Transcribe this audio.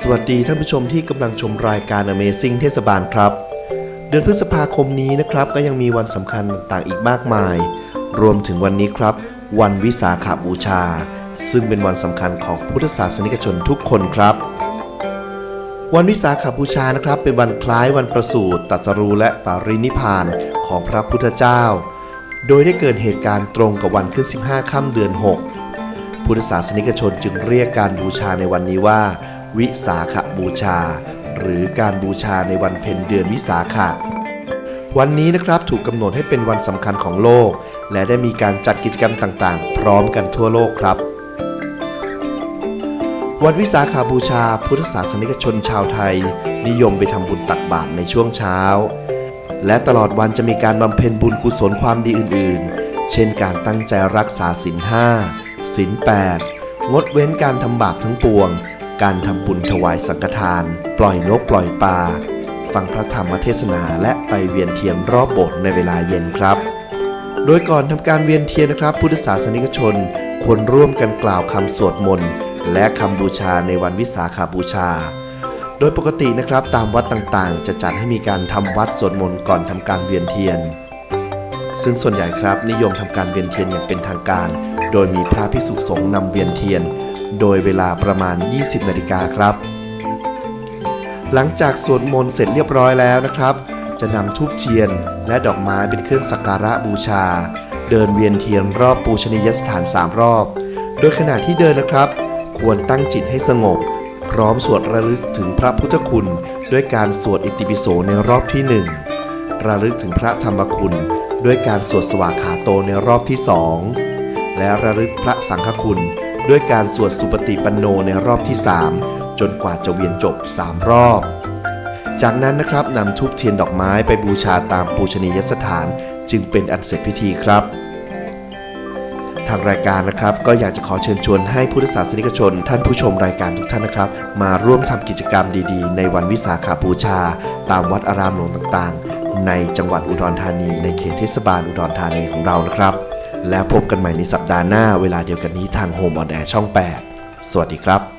สวัสดีท่านผู้ชมที่กำลังชมรายการ Amazing เทศบาลครับ เดือนพฤษภาคมนี้นะครับ ก็ยังมีวันสำคัญต่างๆอีกมากมาย รวมถึงวันนี้ครับ วันวิสาขาบูชา ซึ่งเป็นวันสำคัญของพุทธศาสนิกชนทุกคนครับ วันวิสาขาบูชานะครับ เป็นวันคล้ายวันประสูติตรัสรู้และปารินิพพานของพระพุทธเจ้า โดยได้เกิดเหตุการณ์ตรงกับวันขึ้น 15 ค่ำเดือน 6 พุทธศาสนิกชนจึงเรียกการบูชาในวันนี้ว่าวิสาขบูชา หรือการบูชาในวันเพ็ญเดือนวิสาขะ วันนี้นะครับถูกกำหนดให้เป็นวันสำคัญของโลก และได้มีการจัดกิจกรรมต่างๆ พร้อมกันทั่วโลกครับ วันวิสาขาบูชาพุทธศาสนิกชนชาวไทย นิยมไปทำบุญตักบาตรในช่วงเช้า และตลอดวันจะมีการบำเพ็ญบุญกุศลความดีอื่น ๆ เช่นการตั้งใจรักษาศีลห้าศีลแปดงดเว้นการทำบาปทั้งปวง การทำบุญถวายสังฆทาน ปล่อยนกปล่อยปลา ฟังพระธรรมเทศนาและไปเวียนเทียนรอบโบสถ์ในเวลาเย็นครับ โดยก่อนทำการเวียนเทียนนะครับ พุทธศาสนิกชนควรร่วมกันกล่าวคำสวดมนต์และคำบูชาในวันวิสาขาบูชา โดยปกตินะครับตามวัดต่างๆ จะจัดให้มีการทำวัดสวดมนต์ก่อนทำการเวียนเทียน ซึ่งส่วนใหญ่ครับนิยมทำการเวียนเทียนอย่างเป็นทางการ โดยมีพระภิกษุสงฆ์นำเวียนเทียน โดยเวลาประมาณ 20 นาฬิกาครับ หลังจากสวดมนต์เสร็จเรียบร้อยแล้วนะครับ จะนำทูบเทียนและดอกไม้เป็นเครื่องสักการะบูชา เดินเวียนเทียนรอบปูชนียสถาน 3 รอบ โดยขณะที่เดินนะครับ ควรตั้งจิตให้สงบ พร้อมสวดระลึกถึงพระพุทธคุณ ด้วยการสวดอิติปิโสในรอบที่ 1 ระลึกถึงพระธรรมคุณ ด้วยการสวดสวากขาโตในรอบที่ 2 และระลึกพระสังฆคุณ ด้วยการสวดสุปฏิปันโนในรอบที่ 3 จนกว่าจะเวียนจบ 3 รอบ จากนั้นนะครับนำทูบเทียนดอกไม้ไปบูชาตามปูชนียสถานจึงเป็นอันเสร็จพิธีครับ ทางรายการนะครับก็อยากจะขอเชิญชวนให้พุทธศาสนิกชน ท่านผู้ชมรายการทุกท่านนะครับ มาร่วมทำกิจกรรมดีๆ ในวันวิสาขาบูชา ตามวัดอารามหลวงต่างๆ ในจังหวัดอุดรธานี ในเขตเทศบาลอุดรธานีของเรานะครับ แล้วพบกันใหม่ในสัปดาห์หน้าเวลาเดียวกันนี้ทางโฮมออนแอร์ช่อง 8 สวัสดีครับ